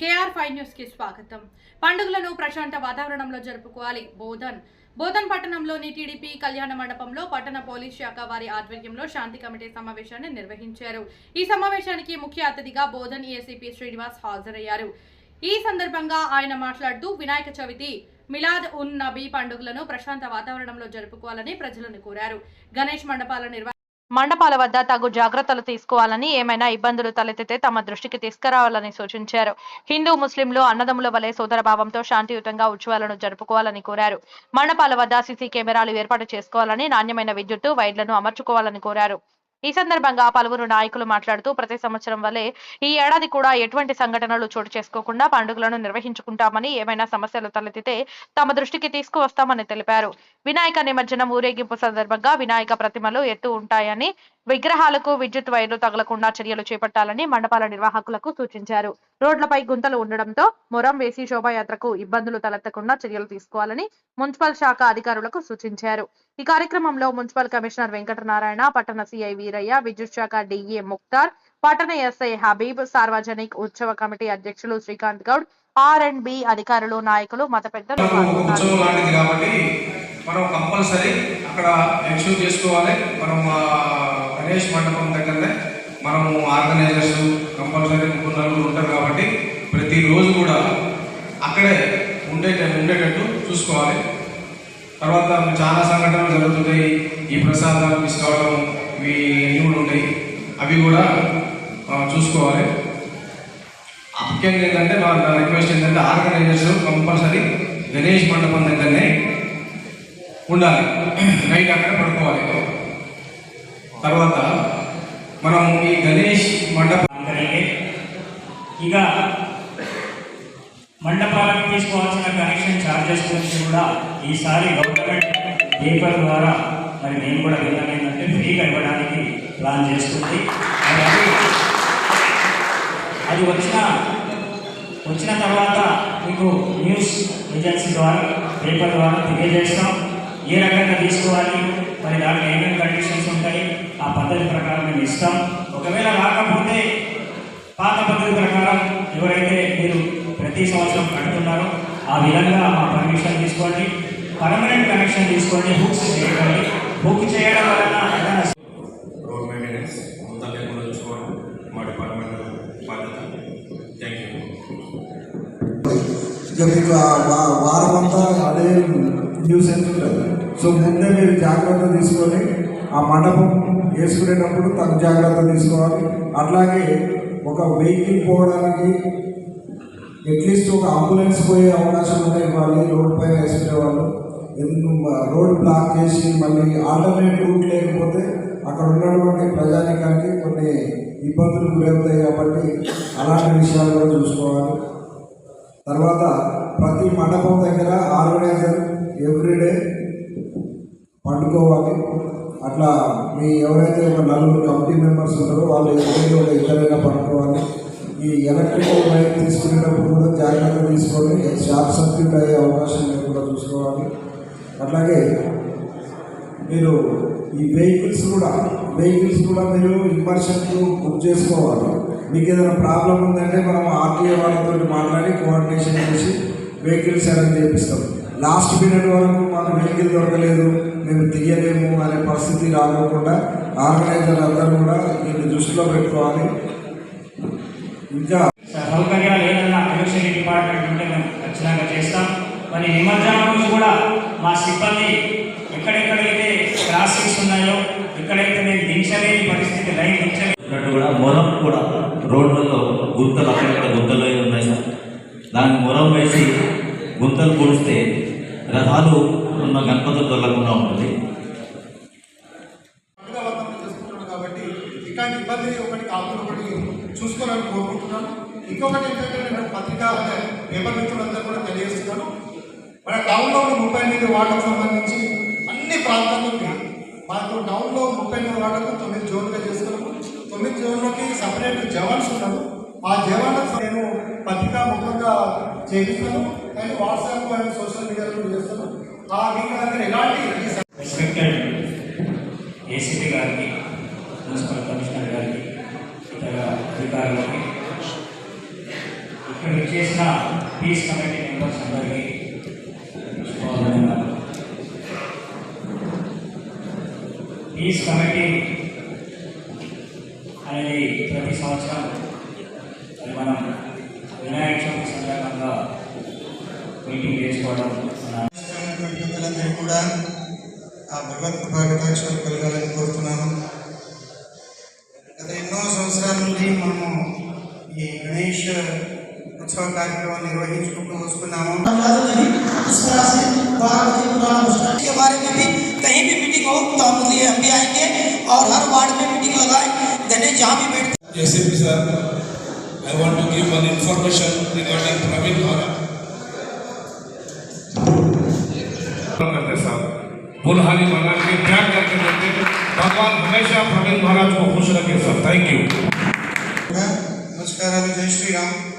KR five న్యూస్కి స్వాగతం. పండుగలను ప్రశాంత వాతావరణంలో జరుపుకోవాలి. బోధన్. బోధన్ పట్టణంలోని టీడీపీ కళ్యాణ మండపంలో పట్టణ పోలీస్ శాఖ వారి ఆధ్వర్యంలో శాంతి కమిటీ సమావేశాన్ని నిర్వహించారు. ఈ సమావేశానికి ముఖ్య అతిథిగా బోధన్ ఏసీపీ శ్రీనివాస్ హాజరయ్యారు. ఈ సందర్భంగా ఆయన మాట్లాడుతూ వినాయక చవితి మిలాద్ ఉన్ నబీ పండుగలను ప్రశాంత వాతావరణంలో జరుపుకోవాలని ప్రజలను కోరారు. గణేష్ మండపాల నిర్వహణ మండపాల వద్ద తగు జాగ్రత్తలు తీసుకోవాలని ఏమైనా ఇబ్బందులు తలెత్తితే తమ దృష్టికి తీసుకురావాలని సూచించారు. హిందూ ముస్లింలు అన్నదమ్ముల వలె సోదరభావంతో శాంతియుతంగా ఉత్సవాలను జరుపుకోవాలని కోరారు. మండపాల వద్ద సీసీ కెమెరాలు ఏర్పాటు చేసుకోవాలని నాణ్యమైన విద్యుత్తు వైర్లను అమర్చుకోవాలని కోరారు. ఈ సందర్భంగా పలువురు నాయకులు మాట్లాడుతూ ప్రతి సంవత్సరం వలె ఈ ఏడాది కూడా ఎటువంటి సంఘటనలు చోటు చేసుకోకుండా పండుగలను నిర్వహించుకుంటామని ఏమైనా సమస్యలు తలెత్తితే తమ దృష్టికి తీసుకువస్తామని తెలిపారు. వినాయక నిమజ్జనం ఊరేగింపు సందర్భంగా వినాయక ప్రతిమలు ఎత్తు ఉంటాయని విగ్రహాలకు విద్యుత్ వైర్లు తగలకుండా చర్యలు చేపట్టాలని మండపాల నిర్వాహకులకు సూచించారు. రోడ్లపై గుంతలు ఉండడంతో మొరం వేసి శోభాయాత్రకు ఇబ్బందులు తలెత్తకుండా చర్యలు తీసుకోవాలని మున్సిపల్ శాఖ అధికారులకు సూచించారు. ఈ కార్యక్రమంలో మున్సిపల్ కమిషనర్ వెంకటనారాయణ పట్టణ సిఐ వీరయ్య విద్యుత్ శాఖ డిఈ ముక్తార్ పట్టణ ఎస్ఐ హబీబ్ సార్వజనిక్ ఉత్సవ కమిటీ అధ్యక్షులు Srikanth Goud R and B అధికారులు నాయకులు మత పెద్దలు మనం కంపల్సరీ అక్కడ ఎన్షూర్ చేసుకోవాలి. మనం గణేష్ మండపం దగ్గరనే మనము ఆర్గనైజర్స్ కంపల్సరీ ముగ్గురు నలుగురు ఉంటారు కాబట్టి ప్రతిరోజు కూడా అక్కడే ఉండేట ఉండేటట్టు చూసుకోవాలి. తర్వాత చాలా సంఘటనలు జరుగుతుంటాయి. ఈ ప్రసాదాలు మిస్ కావడం ఇవి ఇవి కూడా ఉంటాయి. అవి కూడా చూసుకోవాలి. ముఖ్యంగా ఏంటంటే నా రిక్వెస్ట్ ఏంటంటే ఆర్గనైజర్స్ కంపల్సరీ గణేష్ మండపం దగ్గరనే ఉండాలి. నైట్ అక్కడ పడుకోవాలి. తర్వాత మనం ఈ గణేష్ మండపం ఇక మండపాలకు తీసుకోవాల్సిన కనెక్షన్ ఛార్జెస్ గురించి కూడా ఈసారి గవర్నమెంట్ పేపర్ ద్వారా మరి మేము కూడా విన్నాం ఏంటంటే ఫ్రీగా ఇవ్వడానికి ప్లాన్ చేస్తుంది. అది అది వచ్చిన వచ్చిన తర్వాత మీకు న్యూస్ ఏజెన్సీ ద్వారా పేపర్ ద్వారా తెలియజేస్తాం. ఏ రకంగా తీసుకోవాలి? మరి దాంట్లో ఏమేమి కండిషన్స్ ఉంటాయి? ఆ పద్ధతి ప్రకారం మేము ఇస్తాం. ఒకవేళ రాకపోతే పాత పద్ధతి ప్రకారం ఎవరైతే మీరు ప్రతి సంవత్సరం కడుతున్నారో ఆ విధంగా మా పర్మిషన్ తీసుకోండి. పర్మనెంట్ కనెక్షన్ తీసుకోండి. హుక్స్ చేయండి బుక్ చేయడం వలన ఏదైనా రోడ్ మెయింటెనెన్స్ అంతా లేకుండా చూసుకోవడం మా డిపార్ట్మెంట్ బాధ్యత. థ్యాంక్ యూ ఇక మీకు ఆ వా- వారం అంతా అదే న్యూస్ ఉంటుంది సో ముందే మీరు జాగ్రత్త తీసుకొని ఆ మండపం వేసుకునేటప్పుడు తగు జాగ్రత్త తీసుకోవాలి. అట్లాగే ఒక వెహికల్ పోవడానికి అట్లీస్ట్ ఒక అంబులెన్స్ పోయే అవకాశం ఉంటే ఇవ్వాలి రోడ్ పైన వేసుకునే వాళ్ళు ఎందుకు రోడ్ బ్లాక్ చేసి మళ్ళీ ఆల్టర్నేట్ రూట్ లేకపోతే అక్కడ ఉన్నటువంటి ప్రజానికానికి కొన్ని ఇబ్బందులు గురవుతాయి కాబట్టి అలాంటి విషయాలు కూడా చూసుకోవాలి. తర్వాత ప్రతి మండపం దగ్గర ఆరు పండుకోవాలి అట్లా మీ ఎవరైతే ఒక నలుగురు కమిటీ మెంబర్స్ ఉంటారో వాళ్ళు ఎవరైనా ఒక ఇద్దరైనా ఈ ఎలక్ట్రికల్ బైక్ తీసుకునేటప్పుడు కూడా జాగ్రత్త తీసుకొని షార్ట్ సర్క్యూట్ అయ్యే అవకాశం లేకుండా చూసుకోవాలి. అట్లాగే మీరు ఈ వెహికల్స్ కూడా వెహికల్స్ కూడా మీరు ఇమర్షన్కు బుక్ చేసుకోవాలి. మీకు ఏదైనా ప్రాబ్లం ఉందంటే మనం ఆర్టీఏ వాళ్ళతో మాట్లాడి కోఆర్డినేషన్ చేసి వెహికల్స్ అనేది చేపిస్తాం. లాస్ట్ పీరియడ్ వరకు మాకు వెహికల్ దొరకలేదు. మేము తీయలేము అనే పరిస్థితి రాకుండా ఆర్గనైజర్ అందరూ కూడా దీన్ని దృష్టిలో పెట్టుకోవాలి. ఇంకా సౌకర్యాలు ఏదైనా ఎలక్షన్ డిపార్ట్మెంట్ ఉంటే మేము ఖచ్చితంగా చేస్తాం. మరి నిమజ్జనం రోజు కూడా మా సిబ్బంది ఎక్కడెక్కడైతే క్రాసింగ్స్ ఉన్నాయో ఎక్కడైతే మేము దించలేని పరిస్థితి లైన్ ఉన్నట్టు కూడా మొరం కూడా రోడ్లలో గుంతలు అక్కడక్కడ గుంతలు అయి ఉన్నాయి సార్. దానికి మొరం వేసి గుంతలు పూడిస్తే రథాలు ఉన్న గణపతులు దొరకకుండా ఉంటుంది. కాబట్టి ఇట్లాంటి ఇబ్బంది ఒకటి కాకుండా ఒకటి చూసుకోవాలని కోరుకుంటున్నాను. ఇంకొకటి ఏంటంటే నేను పత్రికా పేపర్ మిత్రులందరూ కూడా తెలియజేస్తున్నాను. మన టౌన్లో ఉన్న ముప్పై ఎనిమిది వార్డులకు సంబంధించి అన్ని ప్రాంతాల్లోకి మనకు టౌన్లో ముప్పై ఎనిమిది వార్డులకు తొమ్మిది జోన్లుగా చేస్తున్నాము తొమ్మిది జోన్లకి సపరేట్ జవాన్స్ ఉన్నారు ఆ జవాన్లకు నేను పత్రికా ముఖంగా చేయిస్తున్నాను. కానీ వాట్సాప్ అండ్ సోషల్ మీడియాలో చేస్తాను ఆ మీకు ఎలాంటి రెస్పెక్టెడ్ ఏసీపీ గారికి మున్సిపల్ కమిషనర్ గారికి ఇతర అధికారులకి ఇక్కడ చేసిన పీస్ కమిటీ మెంబర్స్ అందరికీ పీస్ కమిటీ చేసుకోవడం మన పెద్దలందరూ కూడా ఆ భగవత్ కృపాకటాక్షలు కలగాలని కోరుతున్నాను గత ఎన్నో సంవత్సరాల నుండి మనము ఈ గణేష్ ఉత్సవ కార్యక్రమాన్ని నిర్వహించుకుంటూ వస్తున్నాము इस तरह से वार्ड के पुराना भ्रष्टाचार के बारे में भी कहीं भी मीटिंग हो तो हम लिए हम भी आएंगे और हर वार्ड में मीटिंग लगाएं गणेश जहाँ भी बैठते JCP sir, I want to give one information regarding Praveen Hara. करते बुलहारी महाराज के प्यार करके देते भगवान हमेशा प्रवीण महाराज को खुश रखे सर थैंक यू नमस्कार जय श्री राम।